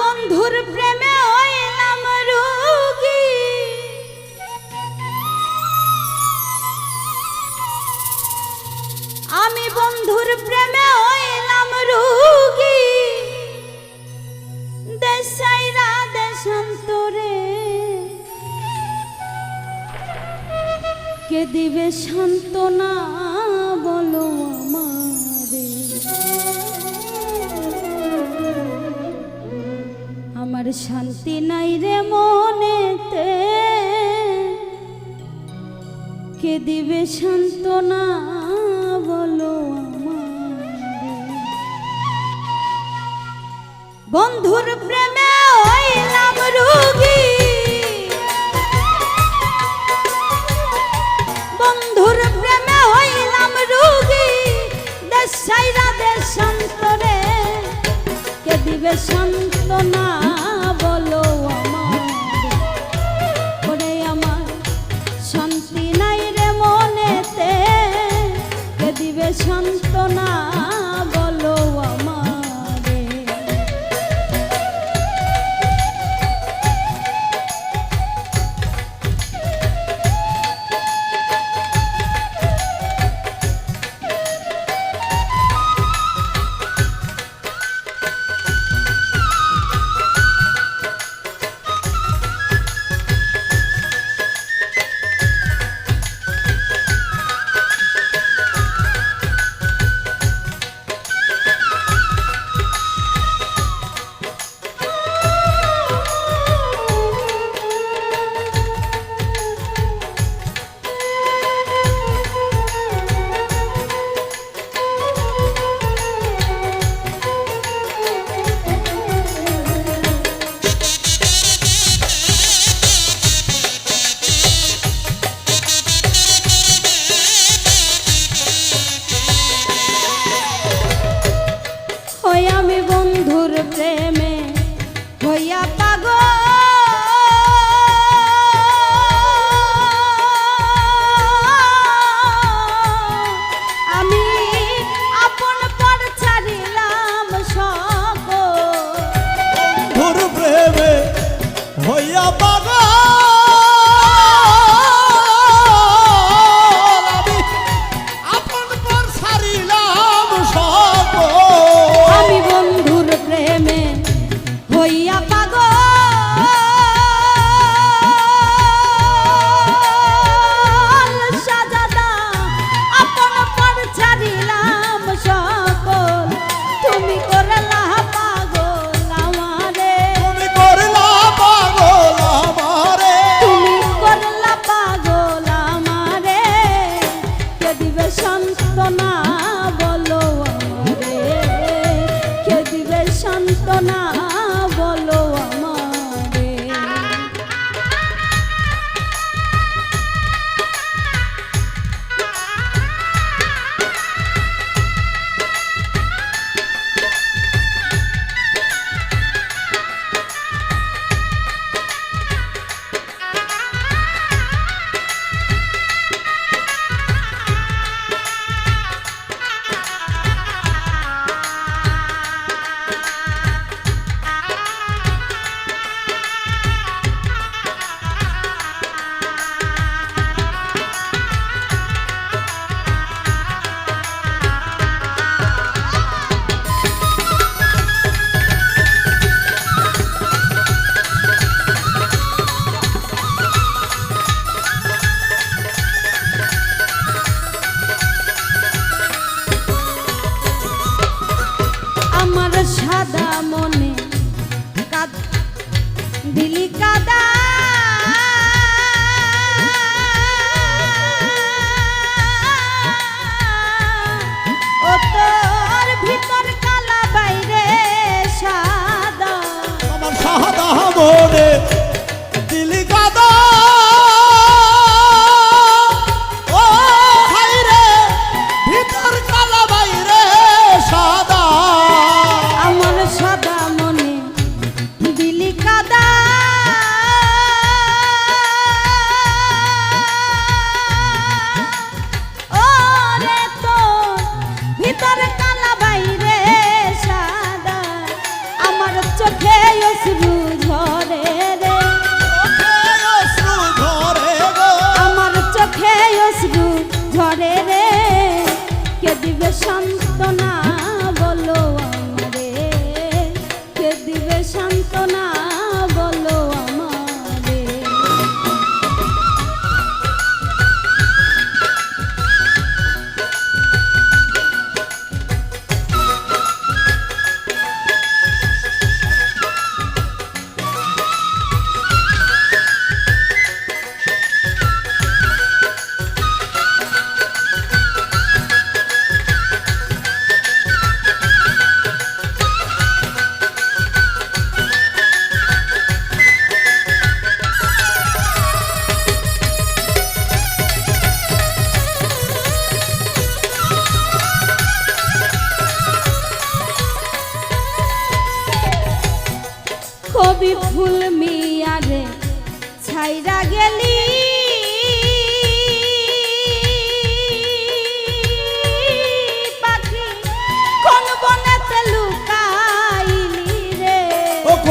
বন্ধুর প্রেমে হইলাম রোগী। আমি বন্ধুর প্রেমে হইলাম রোগী। দেশাইরা দেশান্তরে। কে দিবে সান্ত্বনা বলো আমারে? আমার শান্তি নাই রে মনেতে। কে দিবে সান্ত্বনা বলো বন্ধুর প্রেমে ওইলাম রোগী। দিবে সন্তনা মনে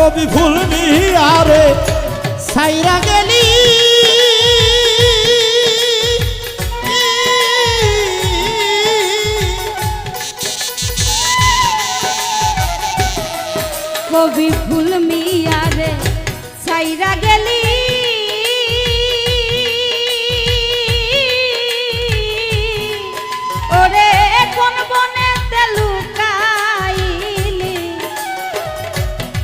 কবি ফুল মিয়ারে সাইরা গেলি